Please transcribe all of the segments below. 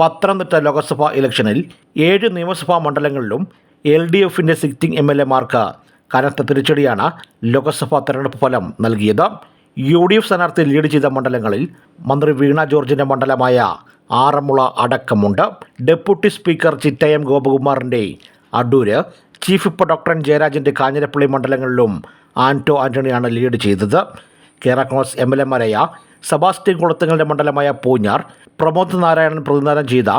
പത്തനംതിട്ട ലോക്സഭാ ഇലക്ഷനിൽ ഏഴ് നിയമസഭാ മണ്ഡലങ്ങളിലും എൽ ഡി എഫിന്റെ സിറ്റിംഗ് എം എൽ എമാർക്ക് കനത്ത തിരിച്ചടിയാണ് ലോക്സഭാ തെരഞ്ഞെടുപ്പ് ഫലം നൽകിയത്. യു ഡി എഫ് സ്ഥാനാർത്ഥി ലീഡ് ചെയ്ത മണ്ഡലങ്ങളിൽ മന്ത്രി വീണ ജോർജിന്റെ മണ്ഡലമായ ആറന്മുള അടക്കമുണ്ട്. ഡെപ്യൂട്ടി സ്പീക്കർ ചിറ്റയം ഗോപകുമാറിന്റെ അടൂര് ചീഫ് വിപ്പ് ഡോക്ടർ ജയരാജന്റെ കാഞ്ഞിരപ്പള്ളി മണ്ഡലങ്ങളിലും ആന്റോ ആന്റണിയാണ് ലീഡ് ചെയ്തത്. കേരള കോൺഗ്രസ് എം എൽ എമാരായ സെബാസ്റ്റ്യൻ കുളത്തുങ്ങളുടെ മണ്ഡലമായ പൂഞ്ഞാർ പ്രമോദ് നാരായണൻ പ്രതിനിധാനം ചെയ്ത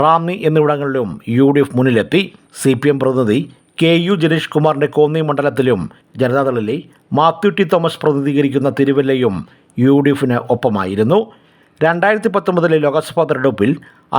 റാന്നി എന്നിവിടങ്ങളിലും യു ഡി എഫ് മുന്നിലെത്തി. സി പി എം പ്രതിനിധി കെ യു ജനീഷ് കുമാറിന്റെ കോന്നി മണ്ഡലത്തിലും ജനതാദളിലെ മാത്യു ടി തോമസ് പ്രതിനിധീകരിക്കുന്ന തിരുവല്ലയും യു ഡി എഫിന് ഒപ്പമായിരുന്നു. രണ്ടായിരത്തി പത്തൊമ്പതിലെ ലോക്സഭാ തെരഞ്ഞെടുപ്പിൽ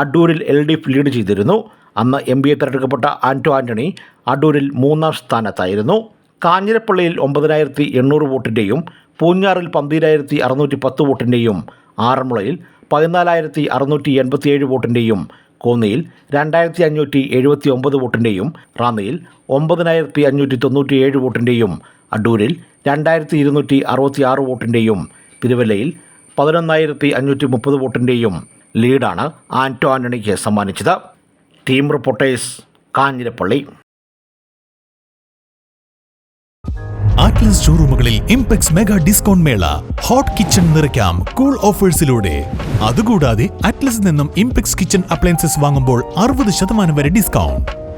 അടൂരിൽ എൽ ഡി എഫ് ലീഡ് ചെയ്തിരുന്നു. അന്ന് എം ബി എ തെരഞ്ഞെടുക്കപ്പെട്ട ആന്റോ ആന്റണി അടൂരിൽ മൂന്നാം സ്ഥാനത്തായിരുന്നു. കാഞ്ഞിരപ്പള്ളിയിൽ ഒമ്പതിനായിരത്തി എണ്ണൂറ് വോട്ടിന്റെയും പൂഞ്ഞാറിൽ പന്തിരായിരത്തി അറുന്നൂറ്റി പത്ത് വോട്ടിന്റെയും ആറന്മുളയിൽ പതിനാലായിരത്തി അറുന്നൂറ്റി എൺപത്തിയേഴ് വോട്ടിന്റെയും കോന്നിയിൽ രണ്ടായിരത്തി അഞ്ഞൂറ്റി എഴുപത്തി ഒമ്പത് വോട്ടിന്റെയും റാന്നിയിൽ ഒമ്പതിനായിരത്തി അഞ്ഞൂറ്റി തൊണ്ണൂറ്റി ഏഴ് വോട്ടിന്റെയും അടൂരിൽ രണ്ടായിരത്തി ഇരുന്നൂറ്റി അറുപത്തി ആറ് വോട്ടിന്റെയും തിരുവല്ലയിൽ പതിനൊന്നായിരത്തി അഞ്ഞൂറ്റി മുപ്പത് വോട്ടിന്റെയും ലീഡാണ് ആന്റോ ആന്റണിക്ക് സമ്മാനിച്ചത്. Team reporters Kanjirappally. ആറ്റ്ലസ് ഷോറൂമുകളിൽ ഇംപെക്സ് മെഗാ ഡിസ്കൗണ്ട് മേള ഹോട്ട് കിച്ചൺ നിറയ്ക്കാം കൂൾ ഓഫേഴ്സിലൂടെ അതുകൂടാതെ അറ്റ്ലസിൽ നിന്നും ഇംപെക്സ് കിച്ചൺ അപ്ലയൻസസ് വാങ്ങുമ്പോൾ അറുപത് ശതമാനം വരെ ഡിസ്കൗണ്ട്